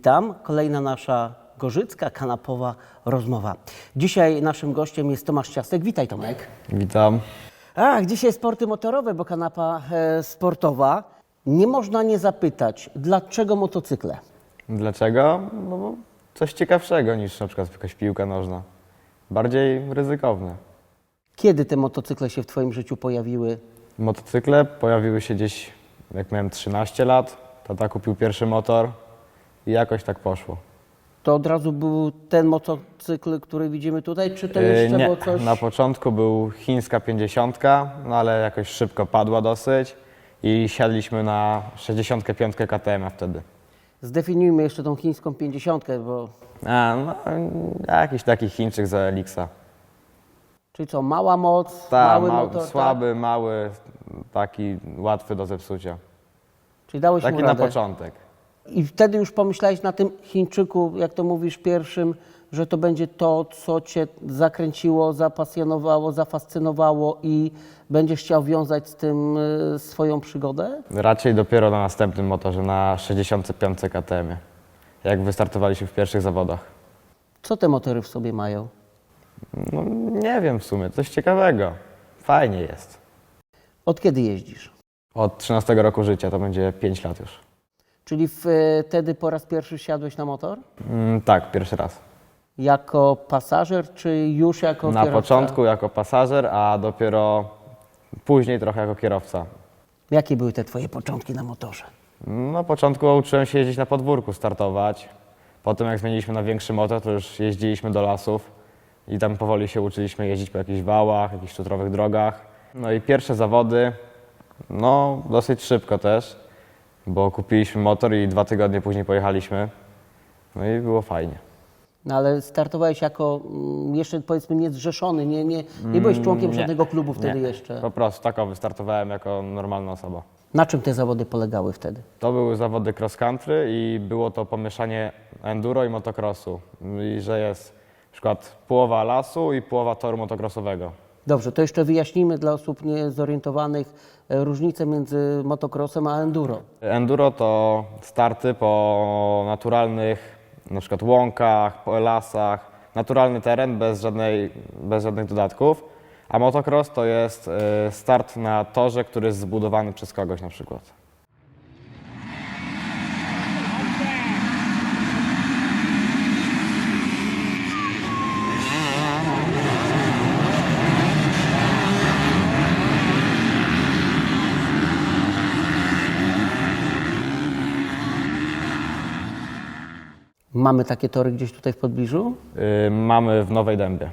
Witam. Kolejna nasza gorzycka, kanapowa rozmowa. Dzisiaj naszym gościem jest Tomasz Ciastek. Witaj Tomek. Witam. Ach, dzisiaj sporty motorowe, bo kanapa e, sportowa. Nie można nie zapytać, dlaczego motocykle? Dlaczego? No bo coś ciekawszego niż na przykład jakaś piłka nożna. Bardziej ryzykowne. Kiedy te motocykle się w Twoim życiu pojawiły? Motocykle pojawiły się gdzieś, jak miałem 13 lat. Tata kupił pierwszy motor i jakoś tak poszło. To od razu był ten motocykl, który widzimy tutaj, czy to Yy, jeszcze było coś? na początku był chińska 50, no ale jakoś szybko padła dosyć i siadliśmy na 65 KTM wtedy. Zdefiniujmy jeszcze tą chińską 50, bo A, no, jakiś taki Chińczyk za Elixa. czyli co, mała moc, Ta, mały ma- motor, słaby, Tak? mały, taki łatwy do zepsucia. Czyli dałeś Taki mu na radę. początek. I wtedy już pomyślałeś na tym Chińczyku, jak to mówisz, pierwszym, że to będzie to, co cię zakręciło, zapasjonowało, zafascynowało i będziesz chciał wiązać z tym y, swoją przygodę? Raczej dopiero na następnym motorze, na 65 KTM. Jak wystartowaliśmy w pierwszych zawodach. Co te motory w sobie mają? No, nie wiem w sumie, coś ciekawego. Fajnie jest. Od kiedy jeździsz? Od 13 roku życia, to będzie 5 lat już. Czyli y, wtedy po raz pierwszy siadłeś na motor? Mm, tak, pierwszy raz. Jako pasażer, czy już jako Na kierowca? początku jako pasażer, a dopiero później trochę jako kierowca. Jakie były te twoje początki na motorze? Na początku uczyłem się jeździć na podwórku, startować. Potem jak zmieniliśmy na większy motor, to już jeździliśmy do lasów i tam powoli się uczyliśmy jeździć po jakichś wałach, jakichś szutrowych drogach. No i pierwsze zawody, no dosyć szybko też, bo kupiliśmy motor i dwa tygodnie później pojechaliśmy. No i było fajnie. No ale startowałeś jako mm, jeszcze powiedzmy niezrzeszony, nie, nie, nie byłeś członkiem Mm, nie. żadnego klubu wtedy Nie, jeszcze. Po prostu tak o, wystartowałem jako normalna osoba. Na czym te zawody polegały wtedy? To były zawody cross country i było to pomieszanie enduro i motocrossu. I że jest na przykład połowa lasu i połowa toru motocrossowego. Dobrze, to jeszcze wyjaśnijmy dla osób niezorientowanych e, różnicę między motocrossem a enduro. Enduro to starty po naturalnych na przykład łąkach, po lasach, naturalny teren bez, żadnej, bez żadnych dodatków. A motocross to jest y, start na torze, który jest zbudowany przez kogoś na przykład. Mamy takie tory gdzieś tutaj w pobliżu? Y, mamy w Nowej Dębie.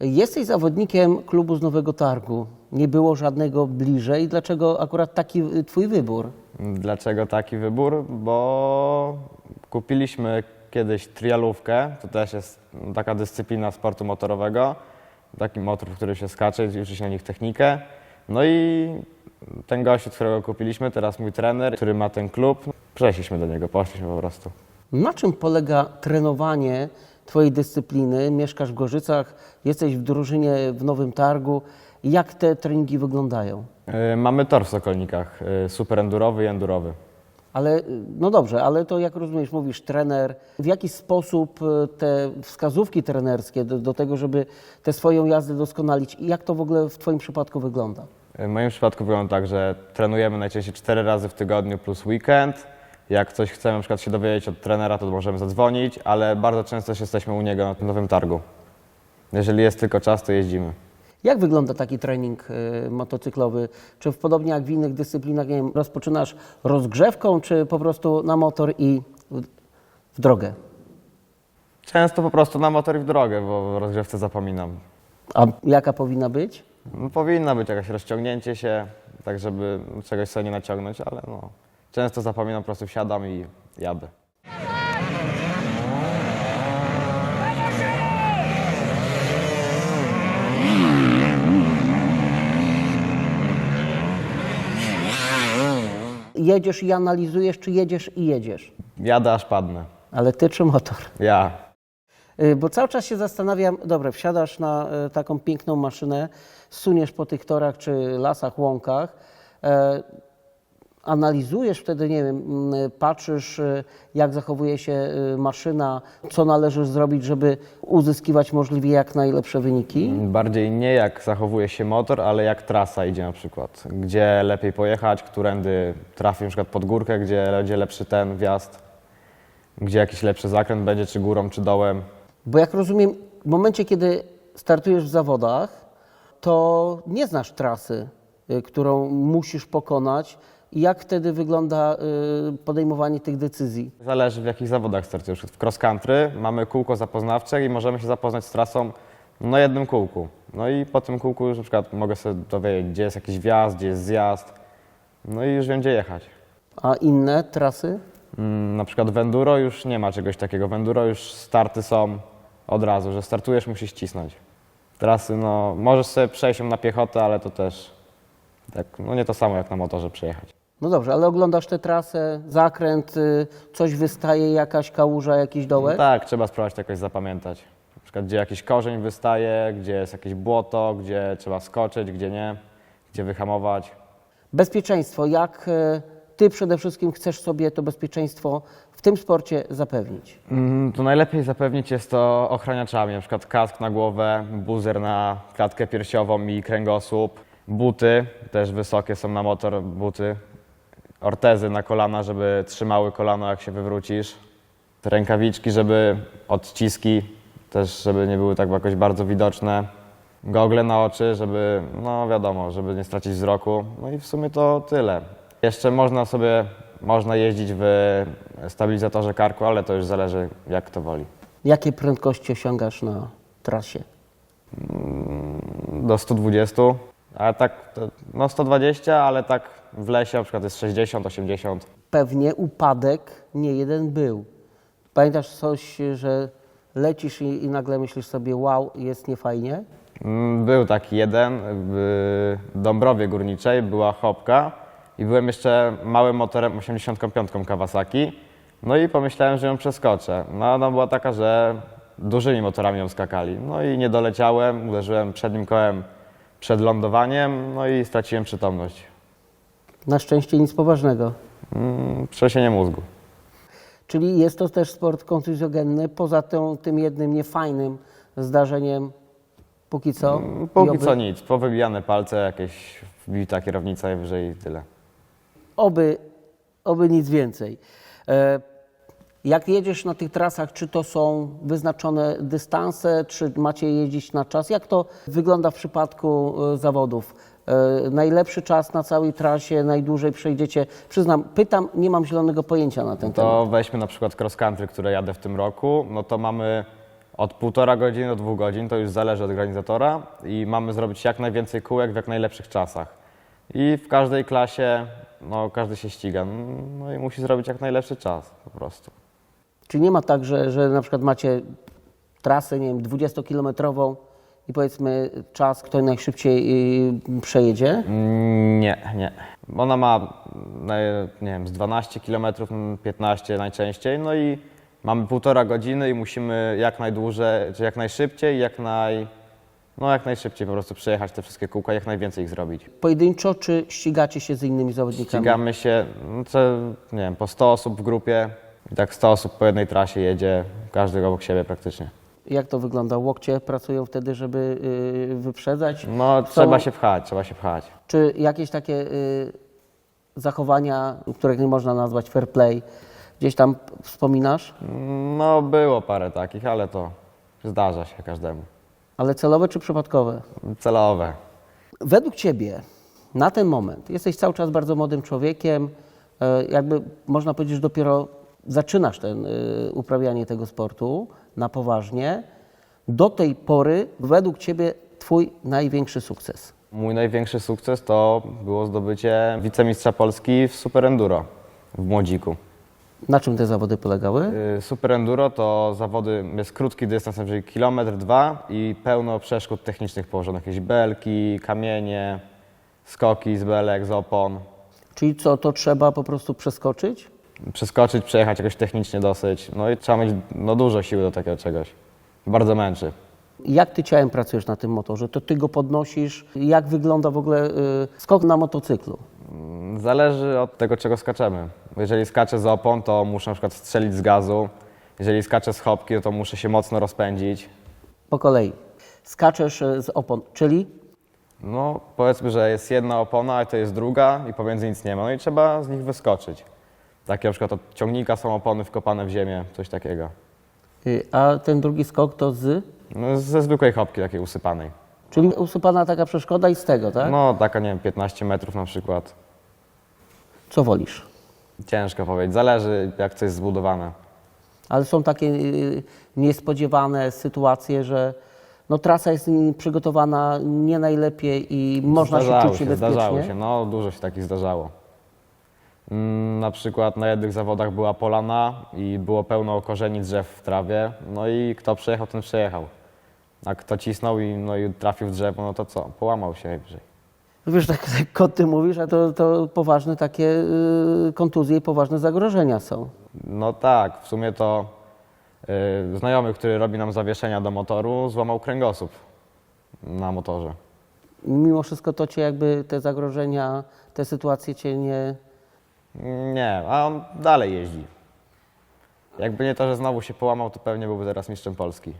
Jesteś zawodnikiem klubu z Nowego Targu. Nie było żadnego bliżej. Dlaczego akurat taki y, twój wybór? Dlaczego taki wybór? Bo kupiliśmy kiedyś trialówkę, to też jest taka dyscyplina sportu motorowego, taki motor, w który się skacze i uczy się na nich technikę. No i ten gość, od którego kupiliśmy, teraz mój trener, który ma ten klub, przeszliśmy do niego, poszliśmy po prostu. Na czym polega trenowanie Twojej dyscypliny? Mieszkasz w Gorzycach, jesteś w drużynie w Nowym Targu. Jak te treningi wyglądają? Yy, Mamy tor w Sokolnikach, yy, super endurowy i endurowy. Ale, y, no dobrze, ale to jak rozumiesz, mówisz trener, w jaki sposób te wskazówki trenerskie do, do tego, żeby tę swoją jazdę doskonalić i jak to w ogóle w Twoim przypadku wygląda? W moim przypadku wygląda tak, że trenujemy najczęściej 4 razy w tygodniu plus weekend. Jak coś chcemy na przykład się dowiedzieć od trenera, to możemy zadzwonić, ale bardzo często też jesteśmy u niego na tym nowym targu. Jeżeli jest tylko czas, to jeździmy. Jak wygląda taki trening y, motocyklowy? Czy w, podobnie jak w innych dyscyplinach, nie wiem, rozpoczynasz rozgrzewką, czy po prostu na motor i w, w drogę? Często po prostu na motor i w drogę, bo w rozgrzewce zapominam. A jaka powinna być? No, powinno być jakieś rozciągnięcie się, tak żeby czegoś sobie nie naciągnąć, ale no, często zapominam, po prostu wsiadam i jadę. Jedziesz i analizujesz, czy jedziesz i jedziesz? Jadę aż padnę. Ale ty czy motor? Ja. Y, Bo cały czas się zastanawiam, dobra, wsiadasz na e, taką piękną maszynę, suniesz po tych torach czy lasach, łąkach. e, analizujesz wtedy, nie wiem, mm, patrzysz, y, jak zachowuje się y, maszyna, co należy zrobić, żeby uzyskiwać możliwie jak najlepsze wyniki? Bardziej nie jak zachowuje się motor, ale jak trasa idzie na przykład. Gdzie lepiej pojechać, którędy trafi na przykład pod górkę, gdzie będzie lepszy ten wjazd, gdzie jakiś lepszy zakręt będzie, czy górą, czy dołem. Bo jak rozumiem, w momencie, kiedy startujesz w zawodach, to nie znasz trasy, y, którą musisz pokonać. Jak wtedy wygląda y, podejmowanie tych decyzji? Zależy w jakich zawodach startujesz. W cross country mamy kółko zapoznawcze i możemy się zapoznać z trasą na jednym kółku. No i po tym kółku już na przykład mogę sobie dowiedzieć, gdzie jest jakiś wjazd, gdzie jest zjazd. No i już wiem, gdzie jechać. A inne trasy? Mm, Na przykład w enduro już nie ma czegoś takiego. W enduro już starty są od razu, że startujesz, musisz cisnąć. Trasy, no, możesz sobie przejść na piechotę, ale to też tak, no nie to samo jak na motorze przejechać. No dobrze, ale oglądasz tę trasę, zakręt, y, coś wystaje, jakaś kałuża, jakiś dołek? tak, trzeba spróbować to jakoś zapamiętać. Na przykład, gdzie jakiś korzeń wystaje, gdzie jest jakieś błoto, gdzie trzeba skoczyć, gdzie nie, gdzie wyhamować. Bezpieczeństwo. Jak y, ty przede wszystkim chcesz sobie to bezpieczeństwo w tym sporcie zapewnić? Mm, To najlepiej zapewnić jest to ochraniaczami, na przykład kask na głowę, buzer na klatkę piersiową i kręgosłup, buty, też wysokie są na motor buty, ortezy na kolana, żeby trzymały kolano jak się wywrócisz, rękawiczki, żeby odciski też, żeby nie były tak jakoś bardzo widoczne, gogle na oczy, żeby, no wiadomo, żeby nie stracić wzroku, no i w sumie to tyle. Jeszcze można sobie, można jeździć w stabilizatorze karku, ale to już zależy jak kto woli. Jakie prędkości osiągasz na trasie? Do 120, ale tak, to, no 120, ale tak w lesie na przykład jest 60, 80. Pewnie upadek nie jeden był. Pamiętasz coś, że lecisz i, i nagle myślisz sobie, wow, jest niefajnie? Mm, Był taki jeden w Dąbrowie Górniczej, była chopka i byłem jeszcze małym motorem 85 Kawasaki. No i pomyślałem, że ją przeskoczę. No ona była taka, że dużymi motorami ją skakali. No i nie doleciałem, uderzyłem przednim kołem przed lądowaniem, no i straciłem przytomność. Na szczęście nic poważnego. Mm, Trzęsienie mózgu. Czyli jest to też sport kontuzjogenny, poza tą, tym jednym niefajnym zdarzeniem póki co? I Póki co nic, powybijane palce, jakieś wbita kierownica i wyżej i tyle. Oby, oby nic więcej. E, Jak jedziesz na tych trasach, czy to są wyznaczone dystanse, czy macie jeździć na czas? Jak to wygląda w przypadku e, zawodów? E, Najlepszy czas na całej trasie, najdłużej przejdziecie? Przyznam, pytam, nie mam zielonego pojęcia na ten temat. To weźmy na przykład cross country, które jadę w tym roku, no to mamy od półtora godziny do dwóch godzin, to już zależy od organizatora i mamy zrobić jak najwięcej kółek w jak najlepszych czasach. I w każdej klasie, no każdy się ściga, no i musi zrobić jak najlepszy czas po prostu. Czy nie ma tak, że, że na przykład macie trasę, nie wiem, 20-kilometrową i powiedzmy czas, kto najszybciej y, przejedzie? Mm, Nie, nie. Ona ma, nie wiem, z 12 km, 15 najczęściej, no i mamy półtora godziny i musimy jak najdłużej, czy jak najszybciej, jak naj, no jak najszybciej po prostu przejechać te wszystkie kółka, jak najwięcej ich zrobić. Pojedynczo, czy ścigacie się z innymi zawodnikami? Ścigamy się, no co, nie wiem, po 100 osób w grupie i tak 100 osób po jednej trasie jedzie, każdy obok siebie praktycznie. Jak to wygląda? Łokcie pracują wtedy, żeby y, wyprzedzać? No trzeba się pchać, trzeba się pchać. Czy jakieś takie y, zachowania, których nie można nazwać fair play, gdzieś tam wspominasz? No było parę takich, ale to zdarza się każdemu. Ale celowe czy przypadkowe? Celowe. Według Ciebie na ten moment jesteś cały czas bardzo młodym człowiekiem, e, jakby można powiedzieć, że dopiero zaczynasz ten, e, uprawianie tego sportu na poważnie. Do tej pory według Ciebie Twój największy sukces. Mój największy sukces to było zdobycie wicemistrza Polski w Super Enduro w Młodziku. Na czym te zawody polegały? Y, Super Enduro to zawody, jest krótki dystans, na przykład kilometr, dwa i pełno przeszkód technicznych położonych. Jakieś belki, kamienie, skoki z belek, z opon. Czyli co, to trzeba po prostu przeskoczyć? Przeskoczyć, przejechać jakoś technicznie dosyć. No i trzeba mieć no, dużo siły do takiego czegoś. Bardzo męczy. Jak ty ciałem pracujesz na tym motorze? To ty go podnosisz? Jak wygląda w ogóle y, skok na motocyklu? Zależy od tego, czego skaczemy. Jeżeli skaczę z opon, to muszę na przykład strzelić z gazu. Jeżeli skaczę z chopki, to muszę się mocno rozpędzić. Po kolei. Skaczesz y, z opon, czyli No, powiedzmy, że jest jedna opona, a to jest druga i pomiędzy nic nie ma. No i trzeba z nich wyskoczyć. Takie na przykład od ciągnika są opony wkopane w ziemię, coś takiego. y, a ten drugi skok to z... No, ze zwykłej chopki takiej usypanej. Czyli usypana taka przeszkoda i z tego, tak? No, taka, nie wiem, 15 metrów na przykład. Co wolisz? Ciężko powiedzieć, zależy jak coś jest zbudowane. Ale są takie y, niespodziewane sytuacje, że no, trasa jest y, przygotowana nie najlepiej i można się zdarzało czuć niebezpiecznie. zdarzało się, no dużo się takich zdarzało. Mm, Na przykład na jednych zawodach była polana i było pełno korzeni drzew w trawie, no i kto przejechał, ten przejechał. A kto cisnął i, no i trafił w drzewo, no to co, połamał się najwyżej. No Wiesz, tak jak kot ty mówisz, a to, to poważne takie y, kontuzje i poważne zagrożenia są. No tak, w sumie to y, znajomy, który robi nam zawieszenia do motoru, złamał kręgosłup na motorze. Mimo wszystko to cię jakby te zagrożenia, te sytuacje cię nie... Nie, a on dalej jeździ. Jakby nie to, że znowu się połamał, to pewnie byłby teraz mistrzem Polski.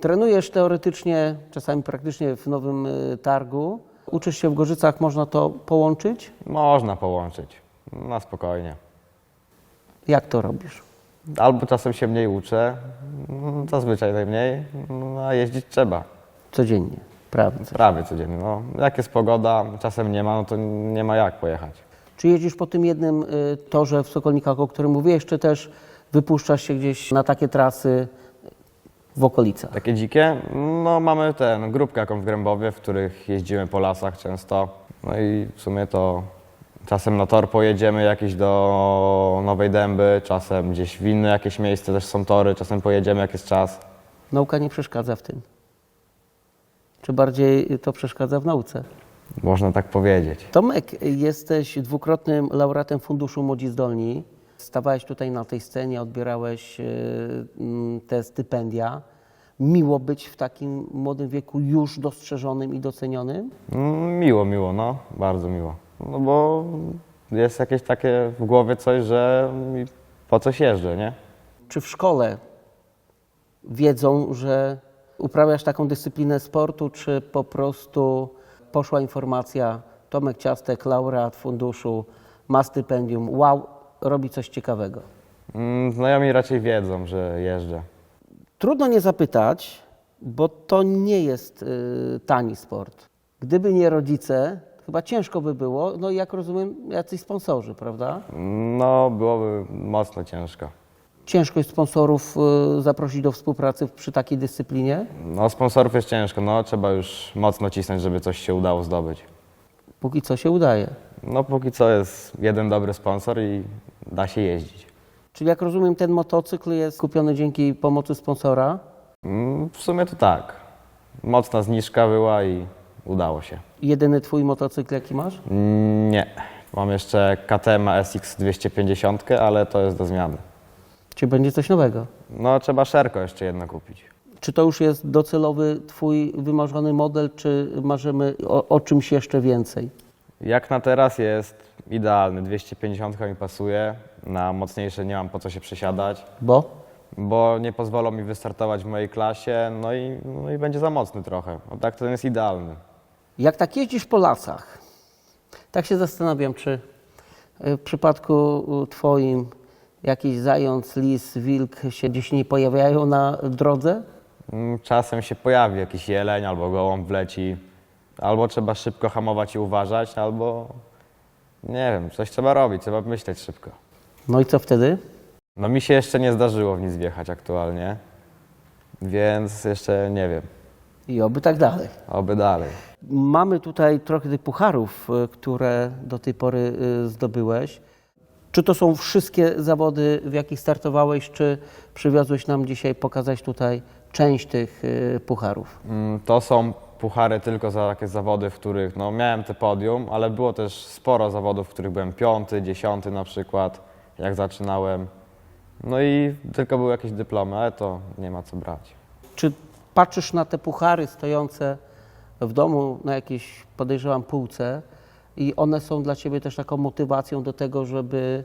Trenujesz teoretycznie, czasami praktycznie w Nowym y, Targu. Uczysz się w Gorzycach, można to połączyć? Można połączyć, na spokojnie. Jak to robisz? Albo czasem się mniej uczę, zazwyczaj najmniej, no, a jeździć trzeba. Codziennie, prawda? Prawie codziennie. No, jak jest pogoda, czasem nie ma, no to nie ma jak pojechać. Czy jeździsz po tym jednym y, torze w Sokolnikach, o którym mówiłeś, czy też wypuszczasz się gdzieś na takie trasy w okolicach? Takie dzikie? No mamy ten, grupkę jaką w Grębowie, w których jeździmy po lasach często. No i w sumie to czasem na tor pojedziemy jakieś do Nowej Dęby, czasem gdzieś w inne jakieś miejsce też są tory, czasem pojedziemy jak jest czas. Nauka nie przeszkadza w tym. Czy bardziej to przeszkadza w nauce? Można tak powiedzieć. Tomek, jesteś dwukrotnym laureatem Funduszu Młodzi Zdolni. Stawałeś tutaj na tej scenie, odbierałeś mm, te stypendia. Miło być w takim młodym wieku już dostrzeżonym i docenionym? Mm, Miło, miło, no, bardzo miło. No bo jest jakieś takie w głowie coś, że po coś jeżdżę, nie? Czy w szkole wiedzą, że uprawiasz taką dyscyplinę sportu, czy po prostu poszła informacja, Tomek Ciastek, laureat funduszu, ma stypendium, wow, robi coś ciekawego? Mm, Znajomi raczej wiedzą, że jeżdżę. Trudno nie zapytać, bo to nie jest y, tani sport. Gdyby nie rodzice, chyba ciężko by było, no jak rozumiem, jacyś sponsorzy, prawda? No, byłoby mocno ciężko. Ciężko jest sponsorów y, zaprosić do współpracy przy takiej dyscyplinie. No, sponsorów jest ciężko, no, trzeba już mocno cisnąć, żeby coś się udało zdobyć. Póki co się udaje. No, póki co jest jeden dobry sponsor i da się jeździć. Czyli jak rozumiem, ten motocykl jest kupiony dzięki pomocy sponsora. Mm, W sumie to tak. Mocna zniżka była i udało się. Jedyny twój motocykl, jaki masz? Mm, Nie. Mam jeszcze KTM SX 250, ale to jest do zmiany. Czy będzie coś nowego? No, trzeba szerko jeszcze jedno kupić. Czy to już jest docelowy twój wymarzony model, czy marzymy o, o czymś jeszcze więcej? Jak na teraz jest idealny. 250 mi pasuje. Na mocniejsze nie mam po co się przesiadać, Bo? bo nie pozwolą mi wystartować w mojej klasie, no i, no i będzie za mocny trochę. No tak to ten jest idealny. Jak tak jeździsz po lasach, tak się zastanawiam, czy y, w przypadku y, twoim jakiś zając, lis, wilk się gdzieś nie pojawiają na drodze? Mm, Czasem się pojawi jakiś jeleń albo gołąb wleci. Albo trzeba szybko hamować i uważać, albo nie wiem, coś trzeba robić, trzeba myśleć szybko. No i co wtedy? No mi się jeszcze nie zdarzyło w nic wjechać aktualnie, więc jeszcze nie wiem. I oby tak dalej. Oby dalej. Mamy tutaj trochę tych pucharów, y, które do tej pory y, zdobyłeś. Czy to są wszystkie zawody, w jakich startowałeś, czy przywiozłeś nam dzisiaj pokazać tutaj część tych y, pucharów? Mm, To są puchary tylko za takie zawody, w których no, miałem te podium, ale było też sporo zawodów, w których byłem piąty, dziesiąty na przykład, jak zaczynałem. No i tylko były jakieś dyplomy, ale to nie ma co brać. Czy patrzysz na te puchary stojące w domu na jakiejś, podejrzewam, półce i one są dla Ciebie też taką motywacją do tego, żeby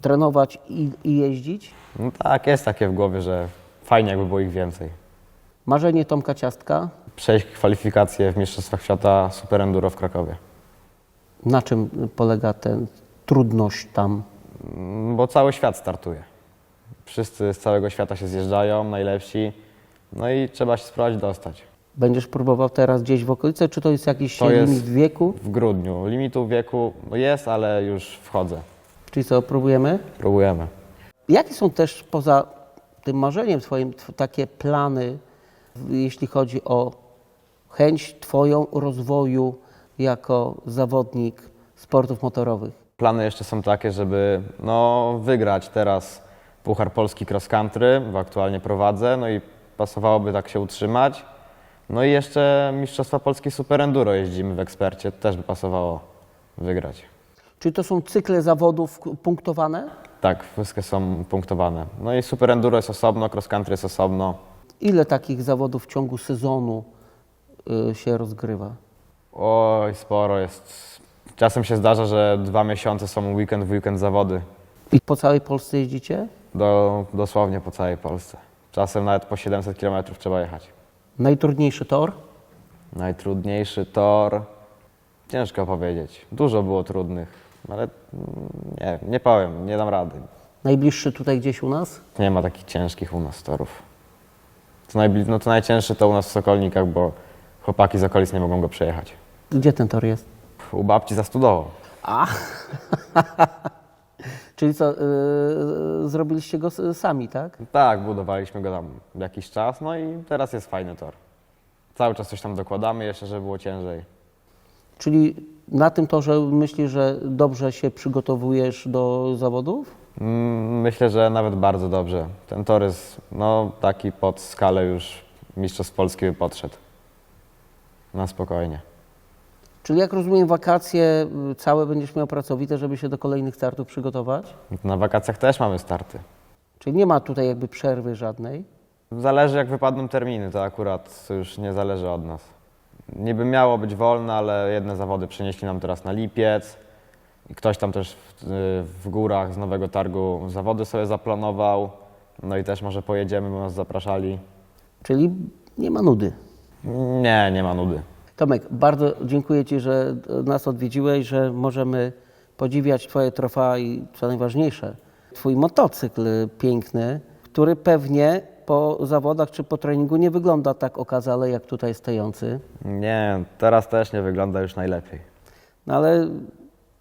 trenować i, i jeździć? No tak, jest takie w głowie, że fajnie jakby było ich więcej. Marzenie Tomka Ciastka, Przejść kwalifikacje w Mistrzostwach Świata Super Enduro w Krakowie. na czym polega ten trudność tam? Mm, Bo cały świat startuje. Wszyscy z całego świata się zjeżdżają, najlepsi. No i trzeba się spróbować dostać. Będziesz próbował teraz gdzieś w okolicy, czy to jest jakiś To jest- limit wieku? W grudniu. Limitu wieku jest, ale już wchodzę. Czyli co, próbujemy? Próbujemy. Jakie są też poza tym marzeniem Twoim tw- takie plany, w- jeśli chodzi o chęć Twoją rozwoju jako zawodnik sportów motorowych? Plany jeszcze są takie, żeby no, wygrać teraz Puchar Polski Cross Country, bo aktualnie prowadzę, no i pasowałoby tak się utrzymać. No i jeszcze Mistrzostwa Polski Super Enduro jeździmy w ekspercie, też by pasowało wygrać. Czy to są cykle zawodów punktowane? Tak, wszystkie są punktowane. No i Super Enduro jest osobno, Cross Country jest osobno. Ile takich zawodów w ciągu sezonu y, się rozgrywa? Oj, sporo jest. Czasem się zdarza, że dwa miesiące są weekend w weekend zawody. I po całej Polsce jeździcie? Do, dosłownie po całej Polsce. Czasem nawet po 700 km trzeba jechać. Najtrudniejszy tor? Najtrudniejszy tor. Ciężko powiedzieć. Dużo było trudnych, ale nie, nie powiem, nie dam rady. Najbliższy tutaj gdzieś u nas? Nie ma takich ciężkich u nas torów. To, najbli- no to najcięższy to u nas w Sokolnikach, bo chłopaki z okolic nie mogą go przejechać. Gdzie ten tor jest? U babci za studową. A! Czyli co, y, zrobiliście go s- sami, tak? Tak, budowaliśmy go tam jakiś czas, no i teraz jest fajny tor. Cały czas coś tam dokładamy jeszcze, żeby było ciężej. Czyli na tym torze myślisz, że dobrze się przygotowujesz do zawodów? Mm, Myślę, że nawet bardzo dobrze. Ten tor jest no, taki pod skalę już mistrzostw Polski by podszedł. Na spokojnie. Czyli jak rozumiem, wakacje y, całe będziesz miał pracowite, żeby się do kolejnych startów przygotować? Na wakacjach też mamy starty. Czyli nie ma tutaj jakby przerwy żadnej. Zależy jak wypadną terminy, to akurat już nie zależy od nas. Niby miało być wolne, ale jedne zawody przenieśli nam teraz na lipiec. I ktoś tam też w, w górach z Nowego Targu zawody sobie zaplanował. No i też może pojedziemy, bo nas zapraszali. Czyli nie ma nudy. Nie, nie ma nudy. Tomek, bardzo dziękuję Ci, że nas odwiedziłeś, że możemy podziwiać Twoje trofea i co najważniejsze, Twój motocykl piękny, który pewnie po zawodach czy po treningu nie wygląda tak okazale jak tutaj stojący, Nie, teraz też nie wygląda już najlepiej. no ale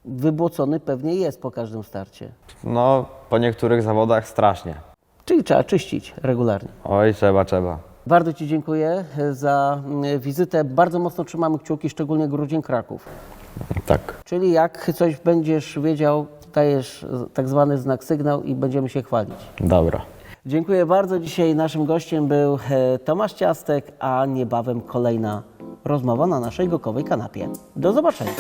wybłocony pewnie jest po każdym starcie. No, po niektórych zawodach strasznie. Czyli trzeba czyścić regularnie. Oj, trzeba, trzeba. Bardzo Ci dziękuję za mm, wizytę. Bardzo mocno trzymamy kciuki, szczególnie Grudzień Kraków. Tak. Czyli jak coś będziesz wiedział, dajesz tak zwany znak sygnał i będziemy się chwalić. Dobra. Dziękuję bardzo. Dzisiaj naszym gościem był e, Tomasz Ciastek, a niebawem kolejna rozmowa na naszej gokowej kanapie. Do zobaczenia.